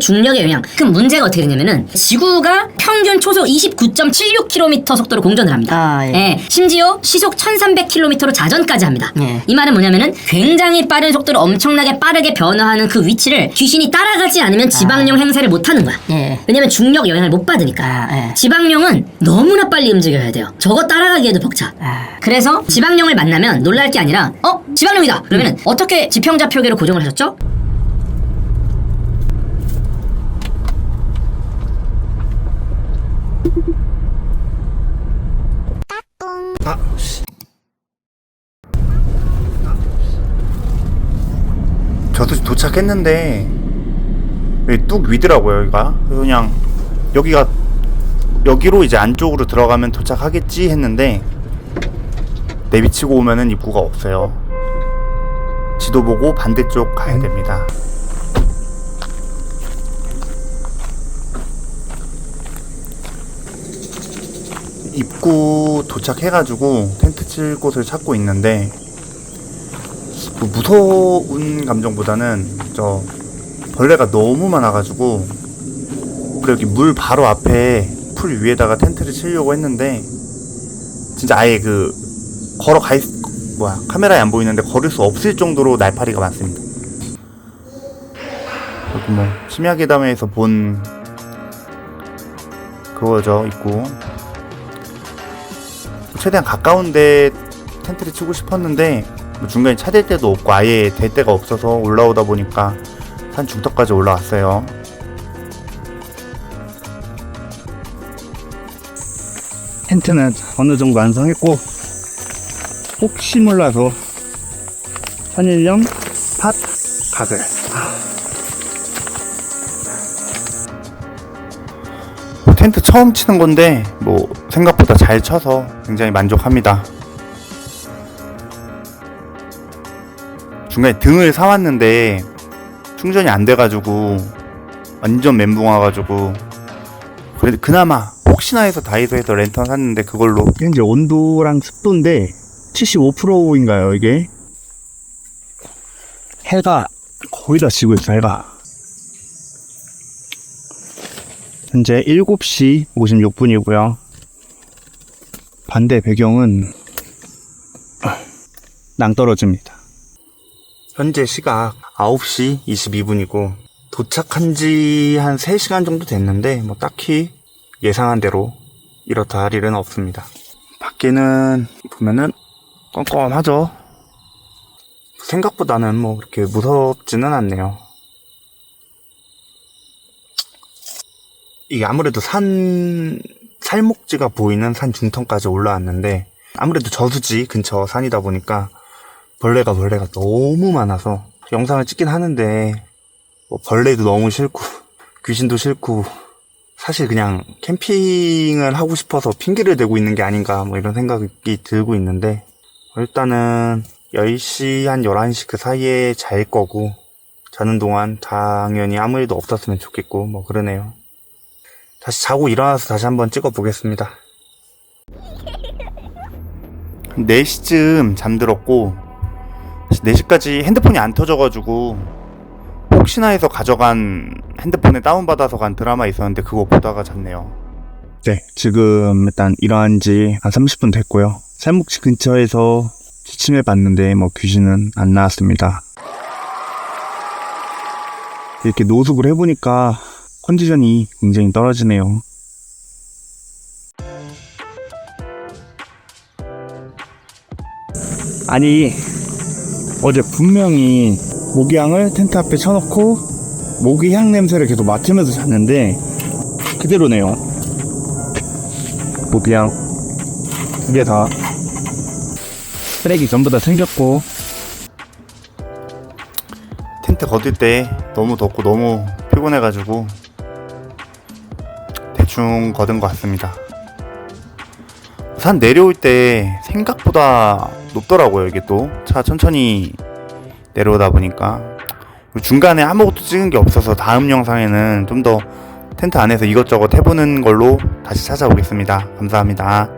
중력의 영향. 그 문제가 어떻게 되냐면은 지구가 평균 초속 29.76km 속도로 공전을 합니다. 아, 예. 예, 심지어 시속 1300km로 자전까지 합니다. 예. 이 말은 뭐냐면은 굉장히 빠른 속도로 엄청나게 빠르게 변화하는 그 위치를 귀신이 따라가지 않으면 지방령 행세를 못 하는 거야. 예. 왜냐면 중력 영향을 못 받으니까. 아, 예. 지방령은 너무나 빨리 움직여야 돼요. 저거 따라가기에도 벅차. 아. 그래서 지방령을 만나면 놀랄 게 아니라 어? 지방령이다. 그러면은 어떻게 지평좌표계로 고정을 하셨죠? 저도 도착했는데 여기 뚝 위더라고요 여기가. 그래서 그냥 여기가 여기로 이제 안쪽으로 들어가면 도착하겠지 했는데 내비치고 오면은 입구가 없어요. 지도 보고 반대쪽 가야 됩니다. 입구 도착해가지고 텐트 칠 곳을 찾고 있는데 뭐 무서운 감정보다는 저 벌레가 너무 많아가지고 그리고 여기 물 바로 앞에 풀 위에다가 텐트를 치려고 했는데 진짜 아예 그 걸어 가 있, 뭐야 카메라에 안 보이는데 걸을 수 없을 정도로 날파리가 많습니다. 여기 뭐 심야계담에서 본 그거죠 있고 최대한 가까운데 텐트를 치고 싶었는데 뭐 중간에 찾을 데도 없고 아예 될 데가 없어서 올라오다 보니까 산 중턱까지 올라왔어요. 텐트는 어느 정도 완성했고 혹시 몰라서 천일염 팥 가글 텐트 처음 치는 건데 뭐 생각보다 잘 쳐서 굉장히 만족합니다. 중간에 등을 사왔는데 충전이 안 돼가지고 완전 멘붕 와가지고 그래도 그나마 혹시나 해서 다이소에서 랜턴 샀는데 그걸로. 현재 온도랑 습도인데 75%인가요 이게? 해가 거의 다 지고 있어 해가. 현재 7시 56분이고요. 반대 배경은 낭떠러집니다 현재 시각 9시 22분이고 도착한 지 한 3시간 정도 됐는데 뭐 딱히 예상한 대로 이렇다 할 일은 없습니다. 밖에는 보면은 껌껌하죠. 생각보다는 뭐 그렇게 무섭지는 않네요. 이게 아무래도 산 살목지가 보이는 산 중턱까지 올라왔는데 아무래도 저수지 근처 산이다 보니까 벌레가 벌레가 너무 많아서 영상을 찍긴 하는데 뭐 벌레도 너무 싫고 귀신도 싫고 사실 그냥 캠핑을 하고 싶어서 핑계를 대고 있는 게 아닌가 뭐 이런 생각이 들고 있는데 일단은 10시 한 11시 그 사이에 잘 거고 자는 동안 당연히 아무 일도 없었으면 좋겠고 뭐 그러네요. 다시 자고 일어나서 다시 한번 찍어 보겠습니다. 4시쯤 잠들었고 4시까지 핸드폰이 안 터져가지고 혹시나 해서 가져간 핸드폰에 다운받아서 간 드라마 있었는데 그거 보다가 잤네요. 네, 지금 일단 일어난 지 한 30분 됐고요. 살목지 근처에서 기침해 봤는데 뭐 귀신은 안 나왔습니다. 이렇게 노숙을 해보니까 컨디션이 굉장히 떨어지네요. 아니, 어제 분명히 모기향을 텐트 앞에 쳐놓고 모기향 냄새를 계속 맡으면서 잤는데 그대로네요. 뭐 그냥 이게 다 쓰레기 전부 다 생겼고 텐트 걷을 때 너무 덥고 너무 피곤해가지고 대충 걷은 것 같습니다. 산 내려올 때 생각보다 높더라고요 이게 또 차 천천히 내려오다 보니까 중간에 아무것도 찍은 게 없어서 다음 영상에는 좀 더 텐트 안에서 이것저것 해보는 걸로 다시 찾아오겠습니다. 감사합니다.